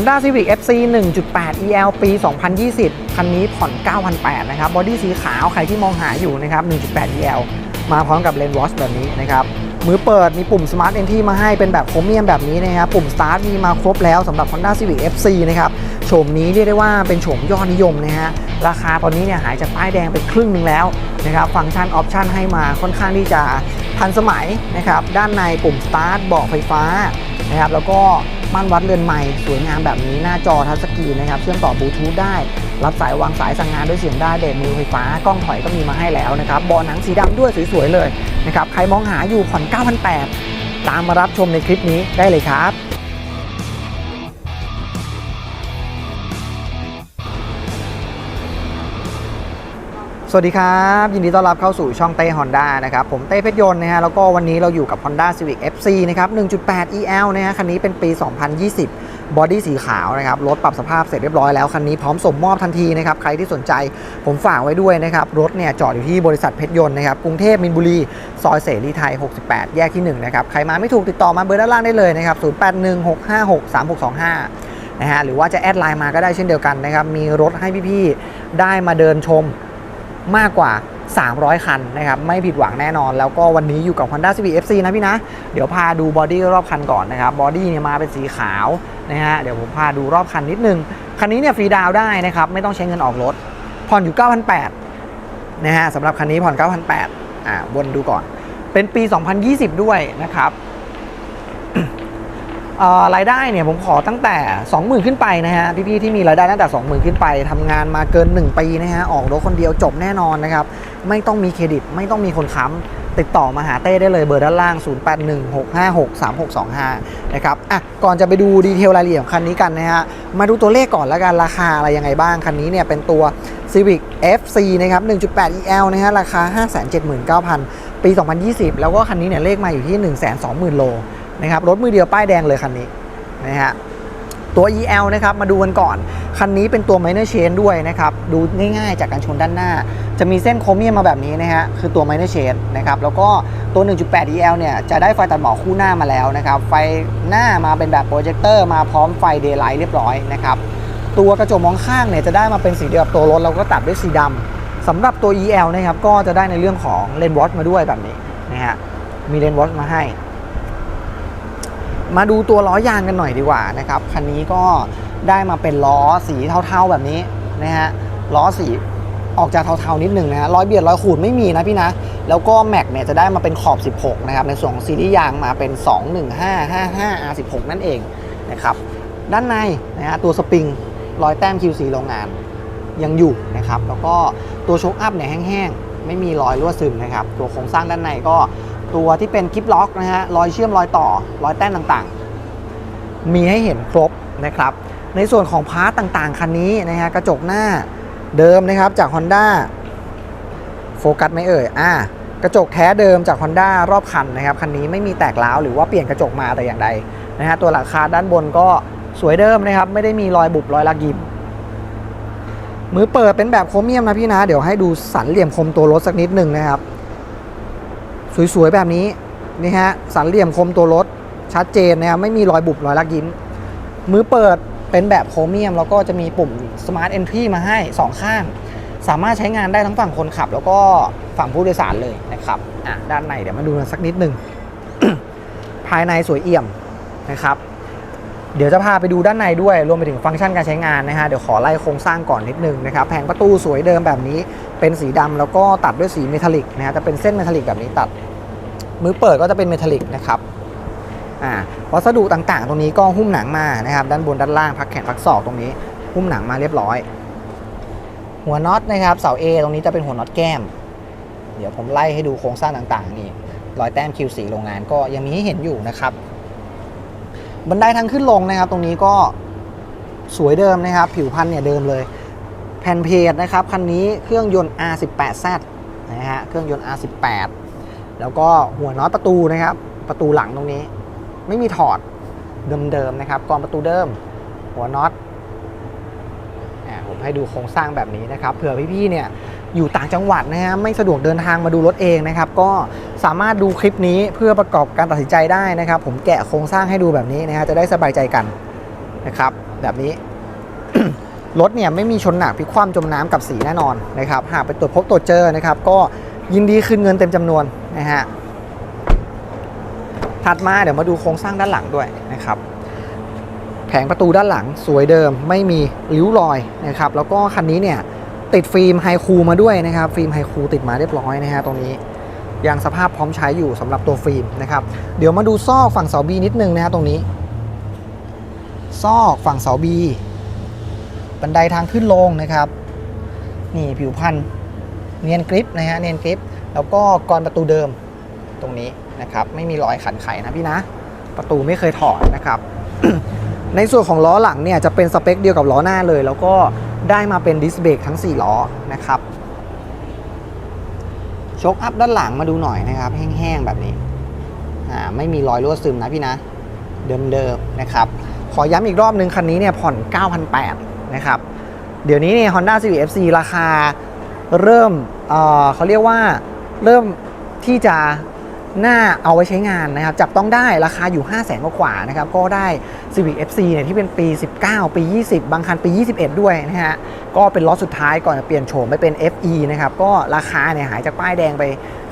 Honda Civic FC 1.8 EL ปี 2020 คันนี้ผ่อน 9,800นะครับ บอดี้สีขาวใครที่มองหาอยู่นะครับ 1.8 EL มาพร้อมกับเลนวอชแบบนี้นะครับ มือเปิดมีปุ่ม Smart Entry มาให้เป็นแบบโครเมียมแบบนี้นะครับ ปุ่ม Start มีมาครบแล้วสำหรับ Honda Civic FC นะครับ โฉมนี้เรียกได้ว่าเป็นโฉมยอดนิยมนะฮะ ราคาตอนนี้เนี่ยหายจากป้ายแดงไปครึ่งหนึ่งแล้วนะครับ ฟังก์ชันออปชันให้มาค่อนข้างที่จะทันสมัยนะครับ ด้านในปุ่ม Start เบาะไฟฟ้านะครับ แล้วก็ ม่านวัดเรือนใหม่สวยงามแบบนี้หน้าจอทัชสกรีนนะครับเชื่อมต่อบลูทูธได้ รับสายวางสายสั่งงานด้วยเสียงได้เบรกมือไฟฟ้ากล้องถอยก็มีมาให้แล้วนะครับเบาะหนังสีดำด้วยสวยๆเลยนะครับใครมองหาอยู่ผ่อน9,800ตามมารับชมในคลิปนี้ได้เลยครับ สวัสดีครับ ยินดีต้อนรับเข้าสู่ช่องเต้ Honda นะครับ ผมเต้เพชรยนต์นะฮะแล้วก็วันนี้เราอยู่กับ Honda Civic FC นะครับ 1.8 EL นะฮะคันนี้เป็นปี 2020บอดี้สีขาวนะครับรถปรับสภาพเสร็จเรียบร้อยแล้ว คันนี้พร้อมส่งมอบทันทีนะครับ ใครที่สนใจผมฝากไว้ด้วยนะครับ รถเนี่ยจอดอยู่ที่บริษัทเพชรยนต์นะครับ กรุงเทพมินบุรี ซอยเสรีไทย 68 แยกที่ 1 นะครับ ใครมาไม่ถูกติดต่อมาเบอร์ด้านล่างได้เลยนะครับ 0816563625 นะฮะหรือว่าจะแอดไลน์มาก็ได้เช่นเดียวกันนะครับมีรถให้พี่ๆได้มาเดินชม มากกว่า 300 คันนะครับไม่ผิดหวังแน่นอน แล้วก็วันนี้อยู่กับ Honda Civic FC นะพี่นะ เดี๋ยวพาดูบอดี้รอบคันก่อนนะครับบอดี้เนี่ยมาเป็นสีขาวนะฮะเดี๋ยวผมพาดูรอบคันนิดนึง คันนี้เนี่ยฟรีดาวได้นะครับไม่ต้องใช้เงินออกรถ ผ่อนอยู่ 9,800นะฮะสำหรับคันนี้ผ่อน 9,800อ่าวนดูก่อน เป็นปี 2020 ด้วยนะครับ รายได้เนี่ยผมขอตั้งแต่ 20,000 ขึ้นไปนะฮะพี่ๆที่มีรายได้ตั้งแต่ 20,000 ขึ้นไปทำงานมาเกิน 1 ปีนะฮะออกรถคนเดียวจบแน่นอนนะครับไม่ต้องมีเครดิตไม่ต้องมีคนค้ำติดต่อมาหาเต้ได้เลยเบอร์ด้านล่าง 0816563625 นะครับอะก่อนจะไปดูดีเทลรายละเอียดของคันนี้กันนะฮะมาดูตัวเลขก่อนแล้วกันราคาอะไรยังไงบ้างคันนี้เนี่ยเป็นตัว Civic FC นะครับ 1.8 EL นะฮะราคา 579,900 ปี 2020 แล้วก็คันนี้เนี่ยเลขมาอยู่ที่ 120,000 โล นะครับรถมือเดียวป้ายแดงเลยคันนี้นะฮะตัว EL นะครับมาดูกันก่อน คันนี้เป็นตัว minor chain ด้วยนะครับ ดูง่ายๆจากการชนด้านหน้า จะมีเส้นโครเมียมมาแบบนี้นะฮะคือตัว minor chain นะครับแล้วก็ตัว 1.8 EL เนี่ยจะได้ไฟตัดหมอกคู่หน้ามาแล้วนะครับไฟหน้ามาเป็นแบบโปรเจคเตอร์มาพร้อมไฟ daylight เรียบร้อยนะครับตัวกระจกมองข้างเนี่ยจะได้มาเป็นสีเดียวกับตัวรถแล้วก็ตัดด้วยสีดำสำหรับตัว EL นะครับก็จะได้ในเรื่องของเลนวอชมาด้วยแบบนี้นะฮะมีเลนวอชมาให้ มาดูตัวล้อยางกันหน่อยดีกว่านะครับคันนี้ก็ได้มาเป็นล้อสีเทาๆแบบนี้นะฮะล้อสีออกจากเทาๆนิดหนึ่งนะฮะรอยเบียดรอยขูดไม่มีนะพี่นะแล้วก็แม็กเนี่ยจะได้มาเป็นขอบ 16 นะครับ ในส่วนของซีรีส์ยางมาเป็น 21555 R16 นั่นเองนะครับด้านในนะฮะตัวสปริงรอยแต้ม QC โรงงานยังอยู่นะครับ แล้วก็ตัวโชคอัพเนี่ยแห้งๆ ไม่มีรอยรั่วซึมนะครับ ตัวโครงสร้างด้านในก็ ตัวที่เป็นคลิปล็อกนะฮะรอยเชื่อมรอยต่อรอยแต้มต่างๆ มีให้เห็นครบนะครับ ในส่วนของพาร์ตต่างๆ คันนี้นะฮะกระจกหน้าเดิมนะครับจาก Honda โฟกัสไหมเอ่ยอ่ากระจกแท้เดิมจาก Honda รอบคันนะครับคันนี้ไม่มีแตกร้าวหรือว่าเปลี่ยนกระจกมาแต่อย่างใดนะฮะตัวหลังคาด้านบนก็สวยเดิมนะครับไม่ได้มีรอยบุบรอยลักยิมมือเปิดเป็นแบบโครเมียมนะพี่นะ เดี๋ยวให้ดูสันเหลี่ยมคมตัวรถสักนิดหนึ่งนะครับ สวยๆ แบบนี้นี่ฮะสันเหลี่ยมคมตัวรถชัดเจนนะครับไม่มีรอยบุบรอยลักยิ้ม มือเปิดเป็นแบบโครเมียม แล้วก็จะมีปุ่ม Smart Entry มาให้ 2 ข้าง สามารถใช้งานได้ทั้งฝั่งคนขับ แล้วก็ฝั่งผู้โดยสารเลยนะครับอะด้านในเดี๋ยวมาดูกันสักนิดหนึ่งภายในสวยเอี่ยมนะครับ เดี๋ยวจะพาไปดูด้านในด้วย รวมไปถึงฟังก์ชันการใช้งานนะฮะ เดี๋ยวขอไล่โครงสร้างก่อนนิดนึงนะครับ แผงประตูสวยเดิมแบบนี้ เป็นสีดำแล้วก็ตัดด้วยสีเมทัลลิกนะฮะ จะเป็นเส้นเมทัลลิกแบบนี้ตัด มือเปิดก็จะเป็นเมทัลลิกนะครับอ่าวัสดุต่างๆ ตรงนี้ก็หุ้มหนังมานะครับ ด้านบนด้านล่างพักแขนพักศอกตรงนี้ หุ้มหนังมาเรียบร้อย หัวน็อตนะครับเสา A ตรงนี้จะเป็นหัวน็อตแก้ม เดี๋ยวผมไล่ให้ดูโครงสร้างต่างๆ นี่รอยแต้ม Q4 โรงงานก็ยังมีให้เห็นอยู่นะครับ บันไดทางขึ้นลงนะครับ ตรงนี้ก็สวยเดิมนะครับ ผิวพันธุ์เนี่ยเดิมเลย แผ่นเพจนะครับคันนี้เครื่องยนต์ R18Z นะฮะเครื่องยนต์ R18 แล้วก็หัวน็อตประตูนะครับ ประตูหลังตรงนี้ ไม่มีถอดเดิมๆนะครับกรอนประตูเดิม หัวน็อตผมให้ดูโครงสร้างแบบนี้นะครับเผื่อพี่ๆเนี่ยอยู่ต่างจังหวัดนะฮะไม่สะดวกเดินทางมาดูรถเองนะครับ ก็สามารถดูคลิปนี้เพื่อประกอบการตัดสินใจได้นะครับ ผมแกะโครงสร้างให้ดูแบบนี้นะฮะจะได้สบายใจกันนะครับ แบบนี้ รถเนี่ยไม่มีชนหนักพิกคว่ำจมน้ำกับสีแน่นอนนะครับ หากไปตรวจพบตรวจเจอนะครับ ก็ ยินดีคืนเงินเต็มจำนวนนะฮะถัดมาเดี๋ยวมาดูโครงสร้างด้านหลังด้วยนะครับ แผงประตูด้านหลังสวยเดิมไม่มีริ้วรอยนะครับแล้วก็คันนี้เนี่ยติดฟิล์มไฮคูมาด้วยนะครับฟิล์มไฮคูติดมาเรียบร้อยนะฮะตรงนี้ยังสภาพพร้อมใช้อยู่สำหรับตัวฟิล์มนะครับเดี๋ยวมาดูซอกฝั่งเสาบีนิดนึงนะฮะตรงนี้ ซอกฝั่งเสาบีบันไดทางขึ้นลงนะครับ นี่ผิวพันธุ์ เนียนกริปนะฮะเนียนกริปแล้วก็กรประตูเดิมตรงนี้นะครับไม่มีรอยขันไขนะพี่นะ ประตูไม่เคยถอดนะครับในส่วนของล้อหลังเนี่ยจะเป็นสเปคเดียวกับล้อหน้าเลย แล้วก็ได้มาเป็นดิสเบรกทั้ง 4 ล้อนะครับโชคอัพด้านหลังมาดูหน่อยนะครับ แห้งๆแบบนี้อ่าไม่มีรอยรั่วซึมนะพี่นะ เดิมๆนะครับ ขอย้ำอีกรอบหนึ่งคันนี้เนี่ยผ่อน 9,800นะครับ เดี๋ยวนี้เนี่ย Honda Civic FC ราคา เริ่มเเขาเรียกว่าเริ่มที่จะน่าเอาไว้ใช้งานนะครับ จับต้องได้ราคาอยู่ 5 0 0แสนกว่านะครับ ก็ได้ Civic FC เนี่ยที่เป็นปี 19 ปี 20 บางคันปี 21 ด้วยนะฮะ ก็เป็นล็อตสุดท้ายก่อนจะเปลี่ยนโฉมไปเป็น FE นะครับ ก็ราคาเนี่ยหายจากป้ายแดงไป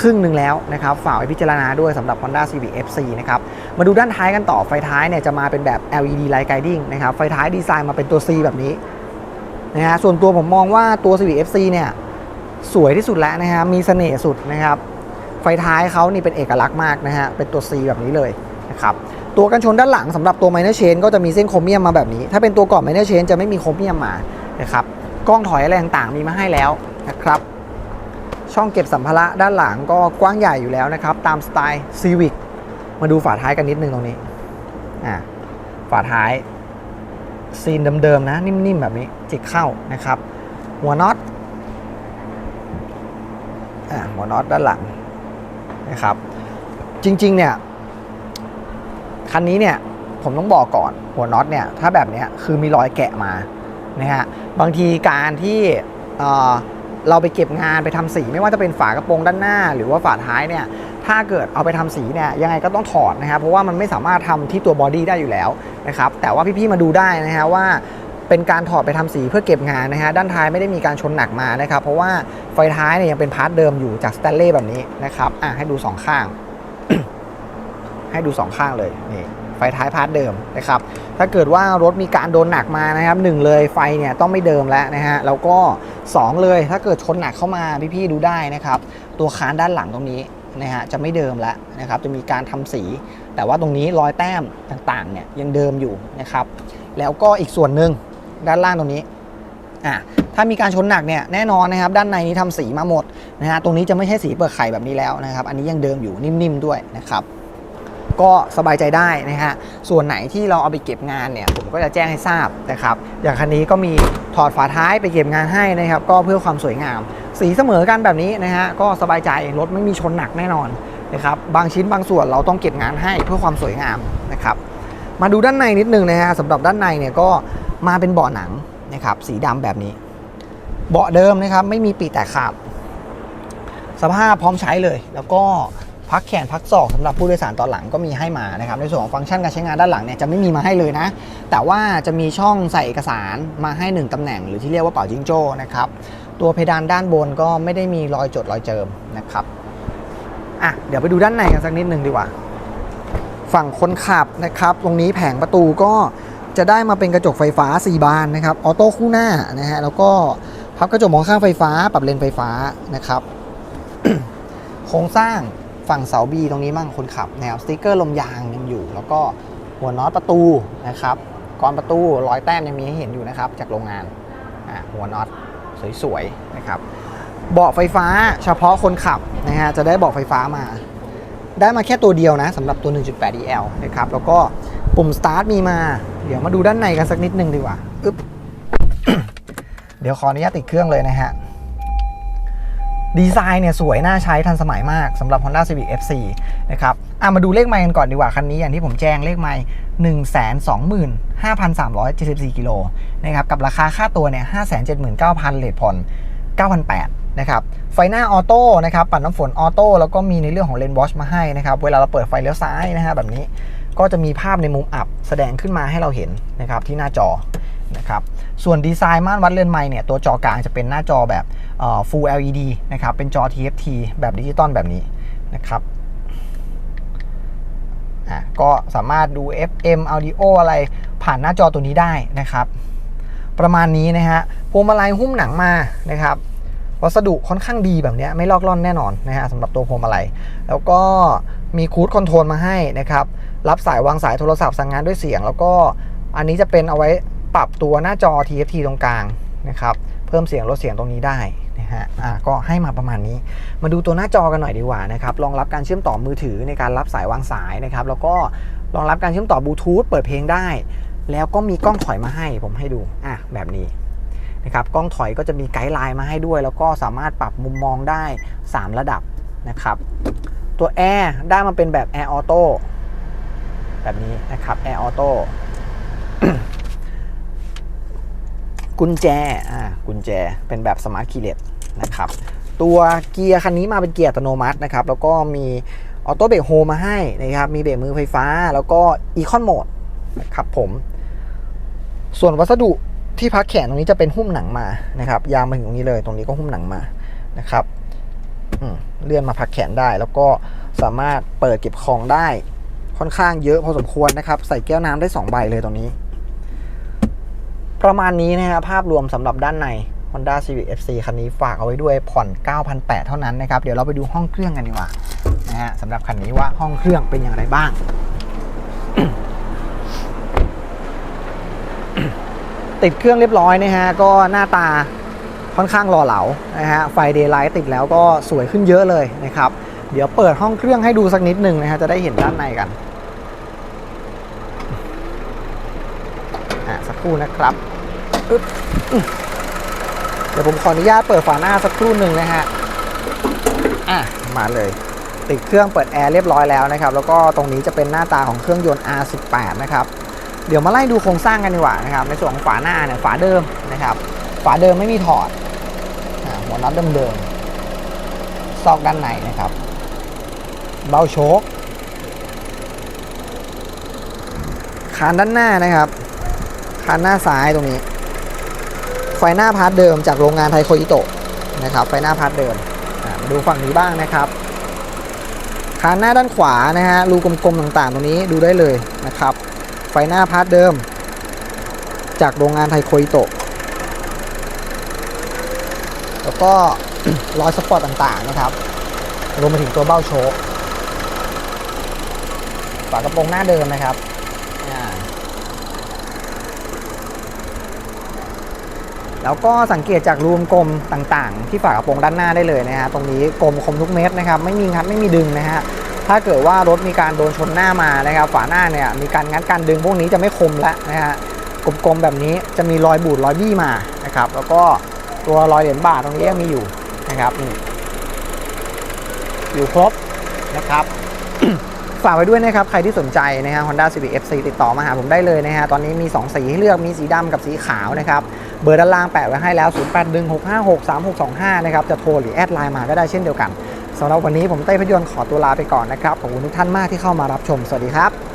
ครึ่งหนึ่งแล้วนะครับ ฝากไว้พิจารณาด้วยสำหรับ Honda Civic FC นะครับ มาดูด้านท้ายกันต่อ ไฟท้ายเนี่ยจะมาเป็นแบบ LED Light Guiding นะครับ ไฟท้ายดีไซน์มาเป็นตัว C แบบนี้นะฮะ ส่วนตัวผมมองว่าตัว Civic FC เนี่ย สวยที่สุดแล้วนะฮะ มีเสน่ห์สุดนะครับ ไฟท้ายเขานี่เป็นเอกลักษณ์มากนะฮะ เป็นตัว C แบบนี้เลยนะครับ ตัวกันชนด้านหลังสำหรับตัว Minor Chain ก็จะมีเส้นโครเมียมมาแบบนี้ ถ้าเป็นตัวก่อน Minor Chain จะไม่มีโครเมียมมานะครับ กล้องถอยอะไรต่างๆ มีมาให้แล้วนะครับ ช่องเก็บสัมภาระด้านหลังก็กว้างใหญ่อยู่แล้วนะครับ ตามสไตล์ Civic มาดูฝาท้ายกันนิดนึงตรงนี้ อ่า ฝาท้ายซีนเดิมๆนะ นิ่มๆ แบบนี้จิกเข้านะครับ หัวน็อต หัวน็อตด้านหลังนะครับ จริงๆเนี่ยคันนี้เนี่ยผมต้องบอกก่อนหัวน็อตเนี่ยถ้าแบบนี้คือมีรอยแกะมานะฮะบางทีการที่เออเราไปเก็บงานไปทำสีไม่ว่าจะเป็นฝากระโปรงด้านหน้า หรือว่าฝาท้ายเนี่ยถ้าเกิดเอาไปทำสีเนี่ยยังไงก็ต้องถอดนะครับเพราะว่ามันไม่สามารถทำที่ตัวบอดี้ได้อยู่แล้วนะครับแต่ว่าพี่ๆมาดูได้นะฮะว่า เป็นการถอดไปทำสีเพื่อเก็บงานนะฮะด้านท้ายไม่ได้มีการชนหนักมานะครับเพราะว่าไฟท้ายเนี่ยยังเป็นพาร์ทเดิมอยู่จากสแตนเลสแบบนี้นะครับอะให้ดูสองข้าง ให้ดูสองข้างเลยนี่ไฟท้ายพาร์ทเดิมนะครับถ้าเกิดว่ารถมีการโดนหนักมานะครับหนึ่งเลยไฟเนี่ยต้องไม่เดิมแล้วนะฮะแล้วก็สองเลยถ้าเกิดชนหนักเข้ามาพี่ๆดูได้นะครับตัวคานด้านหลังตรงนี้นะฮะจะไม่เดิมแล้วนะครับจะมีการทำสี แต่ว่าตรงนี้รอยแต้มต่างๆเนี่ยยังเดิมอยู่นะครับแล้วก็อีกส่วนหนึ่ง ด้านล่างตรงนี้อะถ้ามีการชนหนักเนี่ยแน่นอนนะครับด้านในนี้ทำสีมาหมดนะฮะตรงนี้จะไม่ใช่สีเปลือกไข่แบบนี้แล้วนะครับ อันนี้ยังเดิมอยู่นิ่มๆด้วยนะครับก็สบายใจได้นะฮะ ส่วนไหนที่เราเอาไปเก็บงานเนี่ย ผมก็จะแจ้งให้ทราบนะครับ อย่างคันนี้ก็มีถอดฝาท้ายไปเก็บงานให้นะครับ ก็เพื่อความสวยงาม สีเสมอกันแบบนี้นะฮะ ก็สบายใจ รถไม่มีชนหนักแน่นอนนะครับ บางชิ้นบางส่วนเราต้องเก็บงานให้เพื่อความสวยงามนะครับ มาดูด้านในนิดนึงนะฮะสำหรับด้านในเนี่ยก็ มาเป็นเบาะหนังนะครับสีดำแบบนี้ เบาะเดิมนะครับไม่มีปีแตกขาบสภาพพร้อมใช้เลย แล้วก็พักแขนพักศอกสำหรับผู้โดยสารตอนหลังก็มีให้มานะครับในส่วนของฟังก์ชันการใช้งานด้านหลังเนี่ยจะไม่มีมาให้เลยนะ แต่ว่าจะมีช่องใส่เอกสารมาให้ 1ตำแหน่ง หรือที่เรียกว่าเป่าจิงโจ้นะครับตัวเพดานด้านบนก็ไม่ได้มีรอยจดรอยเจิมนะครับอะเดี๋ยวไปดูด้านในกันสักนิดหนึ่งดีกว่า ฝั่งคนขับนะครับ ตรงนี้แผงประตูก็ จะได้มาเป็นกระจกไฟฟ้า 4 บานนะครับออโต้คู่หน้านะฮะแล้วก็พับกระจกมองข้างไฟฟ้า ปรับเลนไฟฟ้านะครับโครงสร้างฝั่งเสาบีตรงนี้มั่งคนขับแนวสติกเกอร์ลมยางยังอยู่ แล้วก็หัวน็อตประตูนะครับกรอนประตูรอยแต้มยังมีให้เห็นอยู่นะครับ จากโรงงานหัวน็อตสวยๆนะครับเบาะไฟฟ้าเฉพาะคนขับนะฮะจะได้เบาะไฟฟ้ามา ได้มาแค่ตัวเดียวนะสำหรับตัว 1.8 DL นะครับ แล้วก็ปุ่ม start มีมา เดี๋ยวมาดูด้านในกันสักนิดนึงดีกว่าอึ๊บเดี๋ยวขออนุญาตติดเครื่องเลยนะฮะ ดีไซน์เนี่ยสวยน่าใช้ทันสมัยมากสำหรับ Honda Civic FC นะครับอะมาดูเลขไมล์กันก่อนดีกว่า คันนี้อย่างที่ผมแจ้งเลขไมล์125,374 กิโลนะครับ กับราคาค่าตัวเนี่ย579,000เลทผ่อน9,800 นะครับไฟหน้าออโต้นะครับปัดน้ำฝนออโต้แล้วก็มีในเรื่องของเลนวอชมาให้นะครับเวลาเราเปิดไฟเลี้ยวซ้ายนะฮะแบบนี้ก็จะมีภาพในมุมอับแสดงขึ้นมาให้เราเห็นนะครับที่หน้าจอนะครับส่วนดีไซน์ม่านวัดเรือนไม้เนี่ยตัวจอกลางจะเป็นหน้าจอแบบ Full LED นะครับเป็นจอ TFT แบบดิจิตอลแบบนี้นะครับอะก็สามารถดู FM Audio อะไรผ่านหน้าจอตัวนี้ได้นะครับ ประมาณนี้นะฮะพวงมาลัยหุ้มหนังมานะครับ วัสดุค่อนข้างดีแบบนี้ไม่ลอกล่อนแน่นอนนะฮะสำหรับตัวพวงมาลัยแล้วก็มีคูดคอนโทรลมาให้นะครับ รับสายวางสายโทรศัพท์สั่งงานด้วยเสียง แล้วก็อันนี้จะเป็นเอาไว้ปรับตัวหน้าจอ TFT ตรงกลางนะครับ เพิ่มเสียงลดเสียงตรงนี้ได้นะฮะอ่าก็ให้มาประมาณนี้ มาดูตัวหน้าจอกันหน่อยดีกว่านะครับ รองรับการเชื่อมต่อมือถือในการรับสายวางสายนะครับ แล้วก็รองรับการเชื่อมต่อบลูทูธเปิดเพลงได้ แล้วก็มีกล้องถอยมาให้ผมให้ดูอะแบบนี้ นะครับกล้องถอยก็จะมีไกด์ไลน์มาให้ด้วย แล้วก็สามารถปรับมุมมองได้ 3 ระดับนะครับ ตัวแอร์ได้มาเป็นแบบแอร์ออโต้แบบนี้นะครับแอร์ออโต้กุญแจอ่ากุญแจเป็นแบบสมาร์ทคีย์เลสนะครับตัวเกียร์คันนี้มาเป็นเกียร์อัตโนมัตินะครับแล้วก็มีออโต้เบรกโฮมาให้นะครับมีเบรกมือไฟฟ้า แล้วก็อีคอนโหมดนะครับผม ส่วนวัสดุ ที่พักแขนตรงนี้จะเป็นหุ้มหนังมานะครับ ยาวมาถึงตรงนี้เลย ตรงนี้ก็หุ้มหนังมานะครับเลื่อนมาพักแขนได้ แล้วก็สามารถเปิดเก็บของได้ค่อนข้างเยอะพอสมควรนะครับ ใส่แก้วน้ำได้ 2 ใบเลยตรงนี้ ประมาณนี้นะครับภาพรวมสำหรับด้านใน Honda Civic FC คันนี้ฝากเอาไว้ด้วยผ่อน 9,800 เท่านั้นนะครับ เดี๋ยวเราไปดูห้องเครื่องกันดีกว่านะฮะสำหรับคันนี้ว่าห้องเครื่องเป็นอย่างไรบ้าง ติดเครื่องเรียบร้อยนะฮะก็หน้าตาค่อนข้างหล่อเหลานะฮะไฟเดย์ไลท์ติดแล้วก็สวยขึ้นเยอะเลยนะครับเดี๋ยวเปิดห้องเครื่องให้ดูสักนิดหนึ่งนะฮะจะได้เห็นด้านในกันอะสักครู่นะครับเดี๋ยวผมขออนุญาตเปิดฝาหน้าสักครู่หนึ่งนะฮะอะมาเลย ติดเครื่องเปิดแอร์เรียบร้อยแล้วนะครับ แล้วก็ตรงนี้จะเป็นหน้าตาของเครื่องยนต์ R18 นะครับ เดี๋ยวมาไล่ดูโครงสร้างกันดีกว่านะครับ ในส่วนของฝาหน้าเนี่ยฝาเดิมนะครับ ฝาเดิมไม่มีถอดหัวน็อตเดิมๆซอกด้านในนะครับ เบาโชคคานด้านหน้านะครับ คานหน้าซ้ายตรงนี้ ไฟหน้าพาร์ทเดิมจากโรงงานไทโคอิโตะนะครับ ไฟหน้าพาร์ทเดิมมาดูฝั่งนี้บ้างนะครับคานหน้าด้านขวานะฮะรูกลมๆต่างๆ ตรงนี้ดูได้เลยนะครับ ไฟหน้าพาร์ทเดิม จากโรงงานไทโคอิโตะ แล้วก็รอยสปอร์ตต่างๆนะครับ รวมไปถึงตัวเบ้าโชคฝากระโปรงหน้าเดิมนะครับแล้วก็สังเกตจากรูมกลมต่างๆ ที่ฝากระโปรงด้านหน้าได้เลยนะฮะตรงนี้กลมคมทุกเม็ดนะครับ ไม่มีงัดไม่มีดึงนะฮะ ถ้าเกิดว่ารถมีการโดนชนหน้ามานะครับฝาหน้าเนี่ยมีการงัดการดึงพวกนี้จะไม่คมแล้วนะฮะกลมๆแบบนี้จะมีรอยบูดรอยบี้มานะครับ แล้วก็ตัวรอยเหรียญบาทตรงนี้ยังมีอยู่นะครับอยู่ครบนะครับฝากไว้ด้วยนะครับ ใครที่สนใจนะฮะ Honda Civic FC ติดต่อมาหาผมได้เลยนะฮะ ตอนนี้มี 2 สีให้เลือก มีสีดำกับสีขาวนะครับ เบอร์ด้านล่างแปะไว้ให้แล้ว 0816563625 นะครับ จะโทรหรือแอดไลน์มาก็ได้เช่นเดียวกัน สำหรับวันนี้ผมเต้พยนต์ขอตัวลาไปก่อนนะครับขอบคุณทุกท่านมากที่เข้ามารับชมสวัสดีครับ